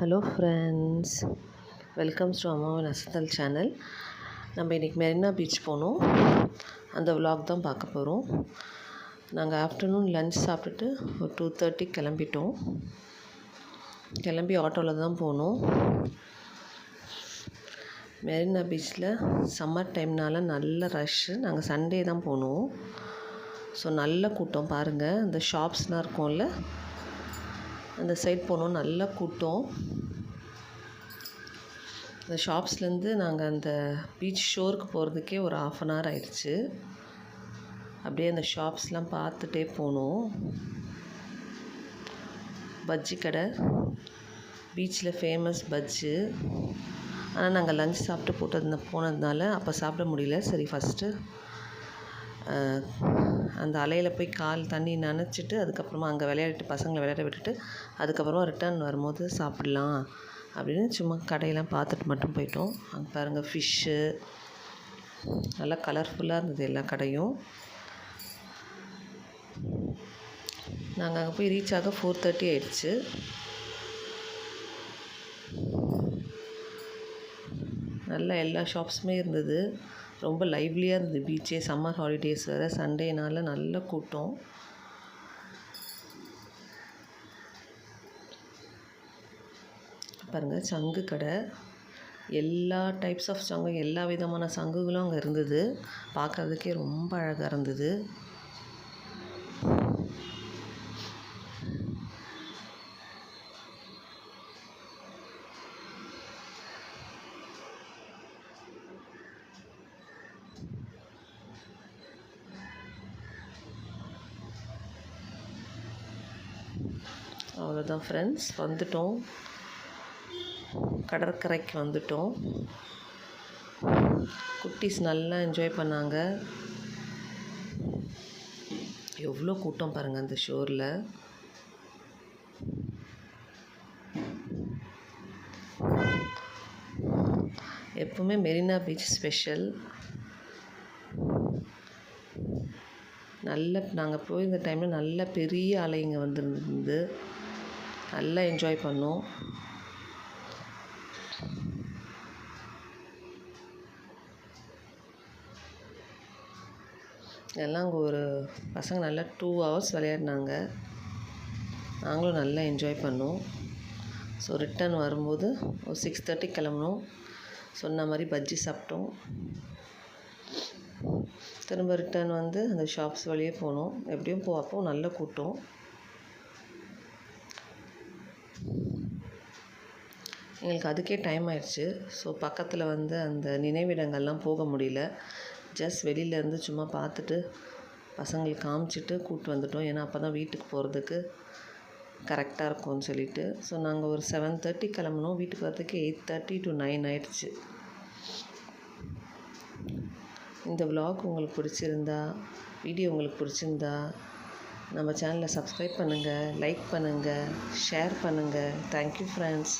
Hello friends welcomes to அம்மாவின் அசத்தல் channel நம்ம இன்றைக்கி மெரினா பீச் போனோம். அந்த விலாக் தான் பார்க்க போகிறோம் நாங்கள் ஆஃப்டர்நூன் லஞ்ச் சாப்பிட்டுட்டு ஒரு டூ தேர்ட்டி கிளம்பிட்டோம். கிளம்பி ஆட்டோவில் தான் போனோம். மெரினா பீச்சில் சம்மர் டைம்னால நல்ல ரஷ்ஷு நாங்கள் சண்டே தான் போனோம். ஸோ நல்ல கூட்டம் பாருங்கள் இந்த ஷாப்ஸ்லாம் இருக்கும்ல. அந்த சைட் போனோம். நல்லா கூட்டம். அந்த ஷாப்ஸ்லேருந்து நாங்கள் அந்த பீச் ஷோருக்கு போகிறதுக்கே ஒரு ஆஃப் அன் ஹவர் ஆயிடுச்சு. அப்படியே அந்த ஷாப்ஸ்லாம் பார்த்துட்டே போனோம். பஜ்ஜி கடை. பீச்சில் ஃபேமஸ் பஜ்ஜு. ஆனால் நாங்கள் லஞ்ச் சாப்பிட்டு போட்டது போனதுனால அப்போ சாப்பிட முடியல. சரி ஃபஸ்ட்டு அந்த அலையில் போய் கால் தண்ணி நனைச்சிட்டு அதுக்கப்புறமா அங்கே விளையாடிட்டு பசங்களை விளையாட விட்டுட்டு அதுக்கப்புறமா ரிட்டர்ன் வரும்போது சாப்பிட்லாம் அப்படின்னு சும்மா கடையெல்லாம் பார்த்துட்டு மட்டும் போயிட்டோம். அங்கே பாருங்கள் ஃபிஷ்ஷு நல்லா கலர்ஃபுல்லாக இருந்தது எல்லா கடையும். நாங்கள் அங்கே போய் ரீச் ஆக ஃபோர் தேர்ட்டி ஆயிடுச்சு. நல்லா எல்லா ஷாப்ஸுமே இருந்தது. ரொம்ப லைவ்லியாக இருந்தது. பீச்சே சம்மர் ஹாலிடேஸ் வேறு சண்டேனால நல்ல கூட்டம். பாருங்கள் சங்கு கடை. எல்லா டைப்ஸ் ஆஃப் சங்கு எல்லா விதமான சங்குகளும் அங்கே இருந்தது. பார்க்குறதுக்கே ரொம்ப அழகாக இருந்தது. அவ்வளோதான் ஃப்ரெண்ட்ஸ் வந்துட்டோம். கடற்கரைக்கு வந்துட்டோம். குட்டீஸ் நல்லா என்ஜாய் பண்ணாங்க. எவ்வளோ கூட்டம் பாருங்கள் அந்த ஷோரில் எப்பவுமே மெரினா பீச் ஸ்பெஷல் நல்ல நாங்கள் போயிருந்த டைமில் நல்ல பெரிய அலைங்க வந்துருந்து நல்லா என்ஜாய் பண்ணோம். எல்லாம் அங்கே ஒரு பசங்க நல்லா டூ ஹவர்ஸ் விளையாடினாங்க. நாங்களும் நல்லா என்ஜாய் பண்ணோம். ஸோ ரிட்டர்ன் வரும்போது ஒரு சிக்ஸ் தேர்ட்டி கிளம்புனோம். சொன்ன மாதிரி பஜ்ஜி சாப்பிட்டோம். திரும்ப ரிட்டர்ன் வந்து அந்த ஷாப்ஸ் வழியே போனோம். எப்படியும் போ அப்போ நல்ல கூட்டம். எங்களுக்கு அதுக்கே டைம் ஆயிடுச்சு. ஸோ பக்கத்தில் வந்து அந்த நினைவிடங்கள்லாம் போக முடியல. ஜஸ்ட் வெளியிலேருந்து சும்மா பார்த்துட்டு பசங்களுக்கு காமிச்சிட்டு கூப்பிட்டு வந்துட்டோம். ஏன்னா அப்போ தான் வீட்டுக்கு போகிறதுக்கு கரெக்டாக இருக்கும்னு சொல்லிட்டு. ஸோ நாங்கள் ஒரு செவன் தேர்ட்டி கிளம்புனோம். வீட்டுக்கு வரதுக்கு எயிட் தேர்ட்டி டு நைன் ஆயிடுச்சு. இந்த விலாக் உங்களுக்கு பிடிச்சிருந்தா வீடியோ உங்களுக்கு பிடிச்சிருந்தா நம்ம சேனலை சப்ஸ்கிரைப் பண்ணுங்கள் லைக் பண்ணுங்கள் ஷேர் பண்ணுங்கள் தேங்க்யூ ஃப்ரெண்ட்ஸ்